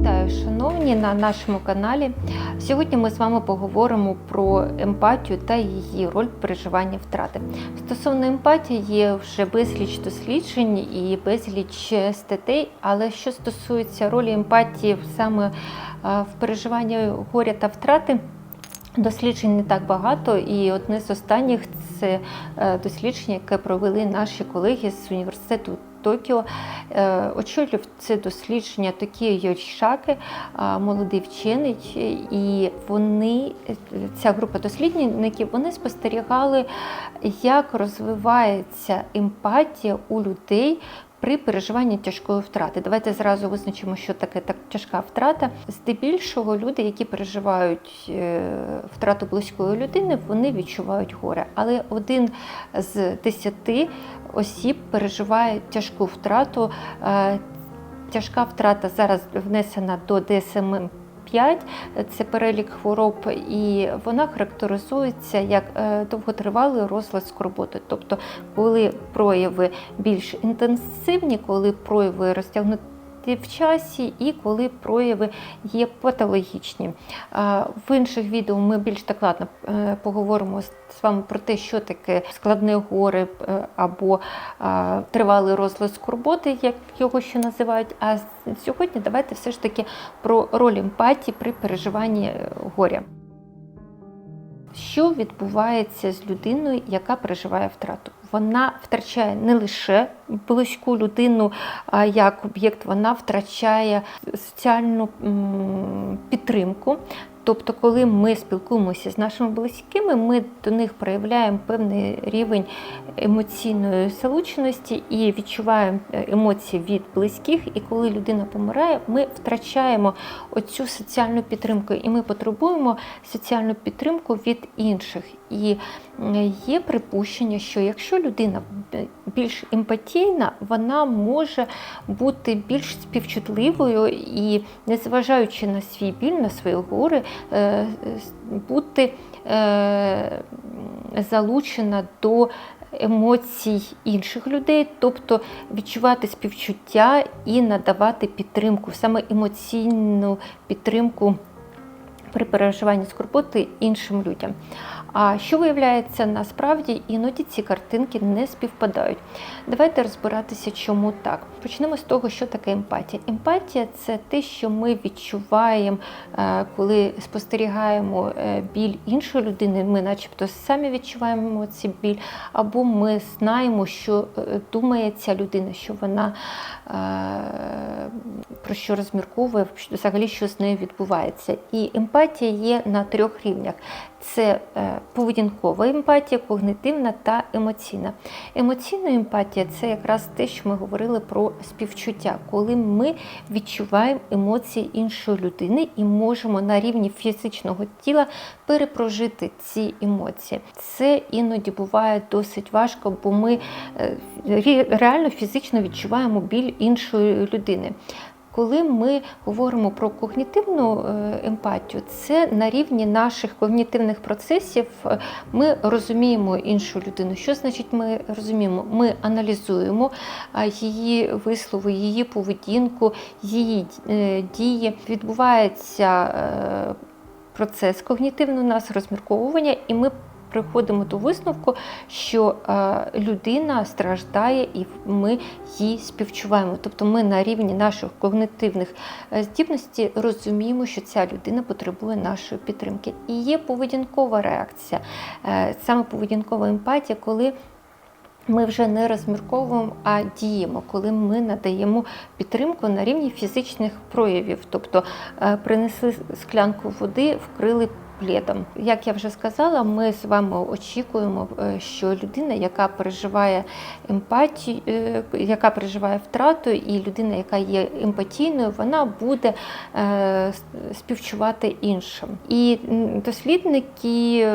Вітаю, шановні, на нашому каналі. Сьогодні ми з вами поговоримо про емпатію та її роль в переживанні втрати. Стосовно емпатії є вже безліч досліджень і безліч статей, але що стосується ролі емпатії саме е, в переживанні горя та втрати. Досліджень не так багато, і одне з останніх це е, дослідження, яке провели наші колеги з університету Токіо. очолюв Очолював це дослідження Токіо Йошаки, е, молодий вчений, і вони, е, ця група дослідників, вони спостерігали, як розвивається емпатія у людей. При переживанні тяжкої втрати. Давайте зразу визначимо, що таке так тяжка втрата. Здебільшого люди, які переживають е, втрату близької людини, вони відчувають горе. Але один з десяти осіб переживає тяжку втрату. Е, Тяжка втрата зараз внесена до ДСМ 5, це перелік хвороб, і вона характеризується як е, довготривалий розлад скорботи. Тобто, коли прояви більш інтенсивні, коли прояви розтягнуті в часі і коли прояви є патологічні. В інших відео ми більш докладно е, поговоримо з з вами про те, що таке складне горе е, або тривалий розлад скорботи, як його ще називають. А сьогодні давайте все ж таки про роль емпатії при переживанні е, горя. Що відбувається з людиною, яка переживає втрату? Вона втрачає не лише близьку людину як об'єкт, вона втрачає соціальну підтримку. Тобто, коли ми спілкуємося з нашими близькими, ми до них проявляємо певний рівень емоційної залученості і відчуваємо е, емоції від близьких. І коли людина помирає, ми втрачаємо оцю соціальну підтримку, і ми потребуємо соціальну підтримку від інших. І е, є припущення, що якщо людина більш емпатійна, вона може бути більш співчутливою і, незважаючи на свій біль, на своє горе, е, с- бути е, залучена до емоцій інших людей, тобто відчувати співчуття і надавати підтримку, саме емоційну підтримку при переживанні скорботи іншим людям. А що виявляється насправді, іноді ці картинки не співпадають. Давайте розбиратися, чому так. Почнемо з того, що таке емпатія. Емпатія це те, що ми відчуваємо, е, коли спостерігаємо е, біль іншої людини. Ми, начебто, самі відчуваємо цей біль, або ми знаємо, що е, думає ця людина, що вона про що розмірковує, взагалі, що з нею відбувається. І емпатія є на трьох рівнях: це поведінкова емпатія, когнитивна та емоційна. Емоційна емпатія це якраз те, що ми говорили про співчуття, коли ми відчуваємо емоції іншої людини і можемо на рівні фізичного тіла перепрожити ці емоції. Це іноді буває досить важко, бо ми е, реально фізично відчуваємо біль іншої людини. Коли ми говоримо про когнітивну е, емпатію, це на рівні наших когнітивних процесів е, ми розуміємо іншу людину. Що значить ми розуміємо? Ми аналізуємо її вислови, її поведінку, її е, дії. Відбувається процес когнітивного у нас розмірковування, і ми приходимо до висновку, що е, людина страждає і ми їй співчуваємо. Тобто ми на рівні наших когнитивних е, здібностей розуміємо, що ця людина потребує нашої підтримки. І є поведінкова реакція, е, саме поведінкова емпатія, коли ми вже не розмірковуємо, а діємо, коли ми надаємо підтримку на рівні фізичних проявів, тобто принесли склянку води, вкрили пледом. Як я вже сказала, ми з вами очікуємо, е, що людина, яка переживає емпатію, е, яка переживає втрату, і людина, яка є емпатійною, вона буде е, співчувати іншим. І дослідники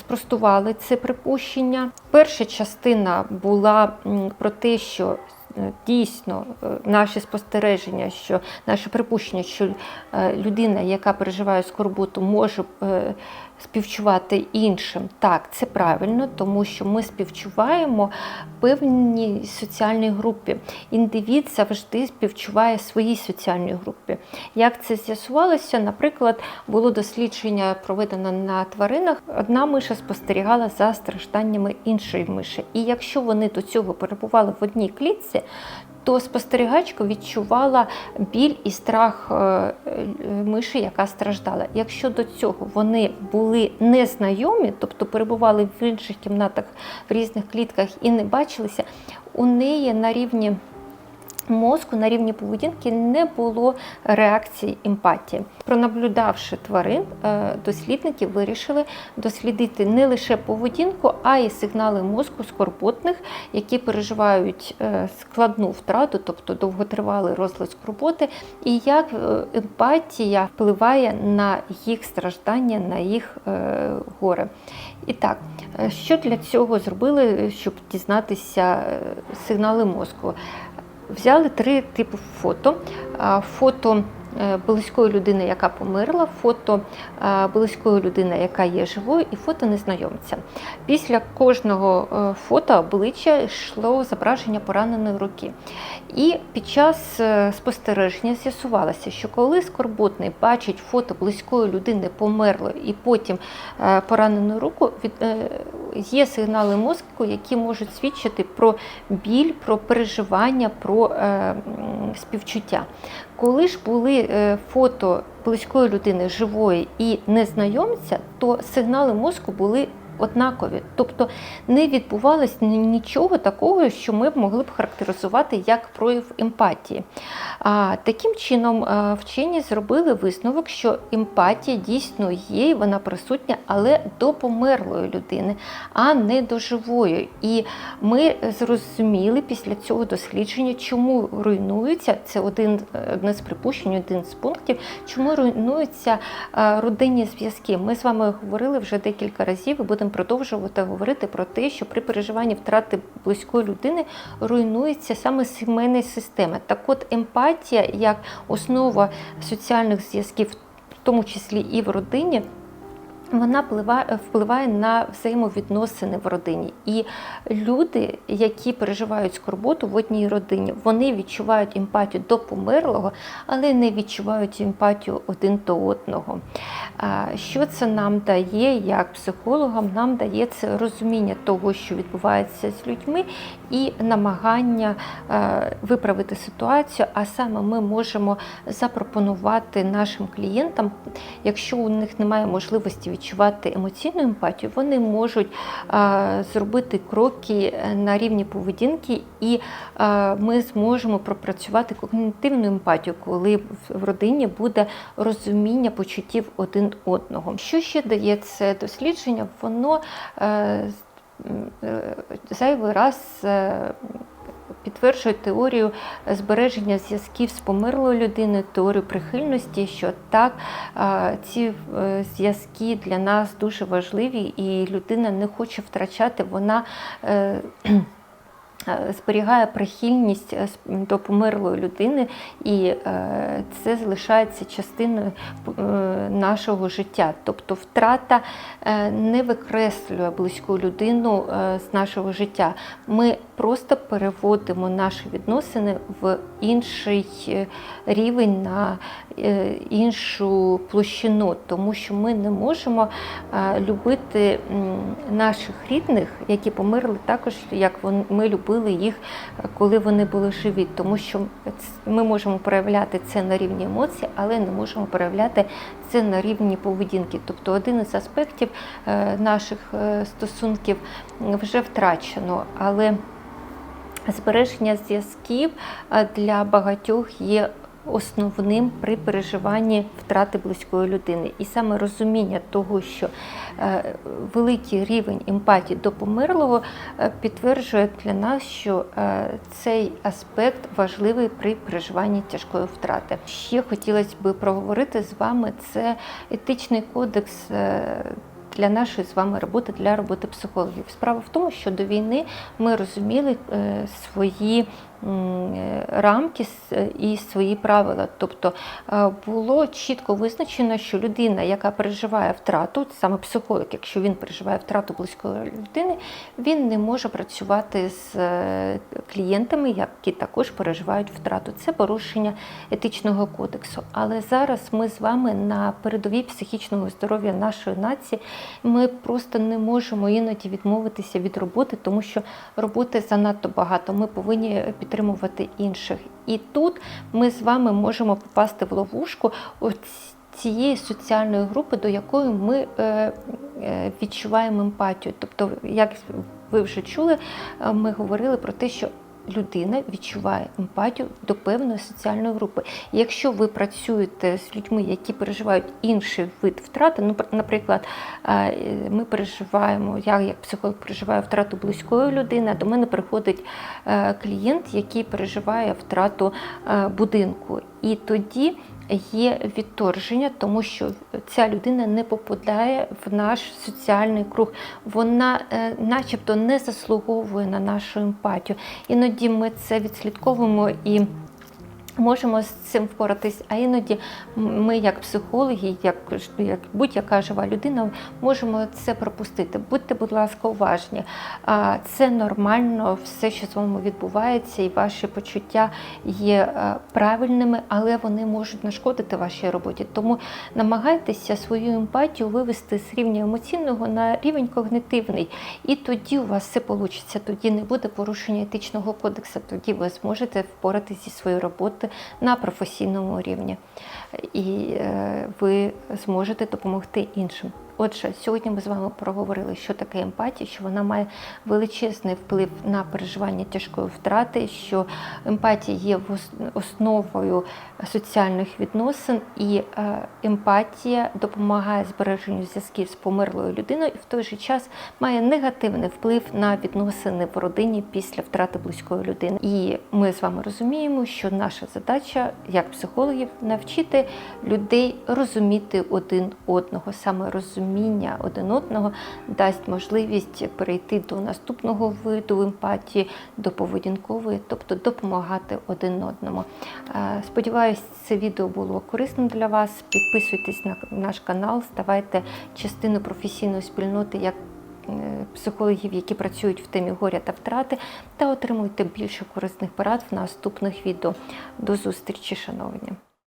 спростували це припущення. Перша частина була про те, що дійсно е, наші спостереження, що наше припущення, що е, людина, яка переживає скорботу, може е, співчувати іншим. Так, це правильно, тому що ми співчуваємо певній соціальній групі. Індивід завжди співчуває своїй соціальній групі. Як це з'ясувалося? Наприклад, було дослідження проведено на тваринах. Одна миша спостерігала за стражданнями іншої миші. І якщо вони до цього перебували в одній клітці, то спостерігачка відчувала біль і страх е, е, миші, яка страждала. Якщо до цього вони були незнайомі, тобто перебували в інших кімнатах в різних клітках і не бачилися, у неї на рівні мозку на рівні поведінки не було реакції емпатії. Пронаблюдавши тварин, е, дослідники вирішили дослідити не лише поведінку, а й сигнали мозку скорботних, які переживають е, складну втрату, тобто довготривалий розлад скорботи, і як е, емпатія впливає на їх страждання, на їх горе. І так, що для цього зробили, щоб дізнатися сигнали мозку? Взяли три типи фото. Фото близької людини, яка померла, фото е, близької людини, яка є живою, і фото незнайомця. Після кожного е, фото обличчя йшло зображення пораненої руки. І під час спостереження з'ясувалося, що коли скорботний бачить фото близької людини померлої і потім поранену руку, є сигнали мозку, які можуть свідчити про біль, про переживання, про співчуття. Коли ж були е, фото близької людини живої і незнайомця, то сигнали мозку були однакові. Тобто не відбувалось нічого такого, що ми б могли б характеризувати як прояв емпатії. А, Таким чином, вчені зробили висновок, що емпатія дійсно є, і вона присутня, але до померлої людини, а не до живої. І ми зрозуміли після цього дослідження, чому руйнуються це один одне з припущень, один з пунктів, чому руйнуються родинні зв'язки. Ми з вами говорили вже декілька разів і будемо будемо продовжувати говорити про те, що при переживанні втрати близької людини руйнується саме сімейна система. Так от емпатія як основа соціальних зв'язків, в тому числі і в родині вона впливає, впливає на взаємовідносини в родині. І люди, які переживають скорботу в одній родині, вони відчувають емпатію до померлого, але не відчувають емпатію один до одного. Що це нам дає, як психологам, нам дає це розуміння того, що відбувається з людьми, і намагання виправити ситуацію. А саме ми можемо запропонувати нашим клієнтам, якщо у них немає можливості відчувати емоційну емпатію, вони можуть зробити кроки на рівні поведінки, і ми зможемо пропрацювати когнітивну емпатію, коли в родині буде розуміння почуттів один одного. Що ще дає це дослідження? Воно е, е, зайвий раз е, підтверджує теорію збереження зв'язків з померлою людиною, теорію прихильності, що так ці е, зв'язки для нас дуже важливі, і людина не хоче втрачати, вона е, зберігає прихильність е, до померлої людини, і е, це залишається частиною нашого життя. Тобто втрата не викреслює близьку людину з нашого життя. Ми просто переводимо наші відносини в інший рівень на іншу площину, тому що ми не можемо любити наших рідних, які померли також, як ми любили любили їх, коли вони були живі, тому що ми можемо проявляти це на рівні емоцій, але не можемо проявляти це на рівні поведінки. Тобто один із аспектів е, наших е, стосунків вже втрачено. але Збереження зв'язків е, для багатьох є основним при переживанні втрати близької людини. І саме розуміння того, що е, великий рівень емпатії до померлого е, підтверджує для нас, що е, цей аспект важливий при переживанні тяжкої втрати. Ще хотілося б проговорити з вами це етичний кодекс для нашої з вами роботи, для роботи психологів. Справа в тому, що до війни ми розуміли свої рамки і свої правила. Тобто е, було чітко визначено, що людина, яка переживає втрату, саме психолог, якщо він переживає втрату близької людини, він не може працювати з е, клієнтами, які також переживають втрату. Це порушення етичного кодексу. Але зараз ми з вами на передовій психічного здоров'я нашої нації. Ми просто не можемо іноді відмовитися від роботи, тому що роботи занадто багато. Ми повинні підтримувати інших. І тут ми з вами можемо попасти в ловушку. Цієї соціальної групи, до якої ми е, е, відчуваємо емпатію. Тобто, як ви вже чули, е, ми говорили про те, що людина відчуває емпатію до певної соціальної групи. Якщо ви працюєте з людьми, які переживають інший вид втрати, ну, пр- наприклад, е, ми переживаємо, я як психолог переживаю втрату близької людини, до мене приходить е, клієнт, який переживає втрату е, будинку. І тоді є відторження, тому що ця людина не попадає в наш соціальний круг. Вона, е, начебто, не заслуговує на нашу емпатію. Іноді ми це відслідковуємо і. Можемо з цим впоратись, а іноді ми, як психологи, як, як будь-яка жива людина, можемо це пропустити. Будьте, будь ласка, уважні. Це нормально, все, що з вами відбувається, і ваші почуття є е, правильними, але вони можуть нашкодити вашій роботі. Тому намагайтеся свою емпатію вивести з рівня емоційного на рівень когнитивний. І тоді у вас все вийде. Тоді не буде порушення етичного кодексу, тоді ви зможете впоратися зі своєю роботою на професійному рівні. І е, ви зможете допомогти іншим. Отже, сьогодні ми з вами проговорили, що таке емпатія, що вона має величезний вплив на переживання тяжкої втрати, що емпатія є основою соціальних відносин, і е, емпатія допомагає збереженню зв'язків з померлою людиною і в той же час має негативний вплив на відносини в родині після втрати близької людини. І ми з вами розуміємо, що наша задача як психологів навчити людей розуміти один одного, саме розуміння один одного дасть можливість перейти до наступного виду емпатії, до поведінкової, тобто допомагати один одному. Е, Сподіваюсь, це відео було корисним для вас. Підписуйтесь на наш канал, ставайте частиною професійної спільноти як е, психологів, які працюють в темі горя та втрати, та отримуйте більше корисних порад в наступних відео. До зустрічі, шановні!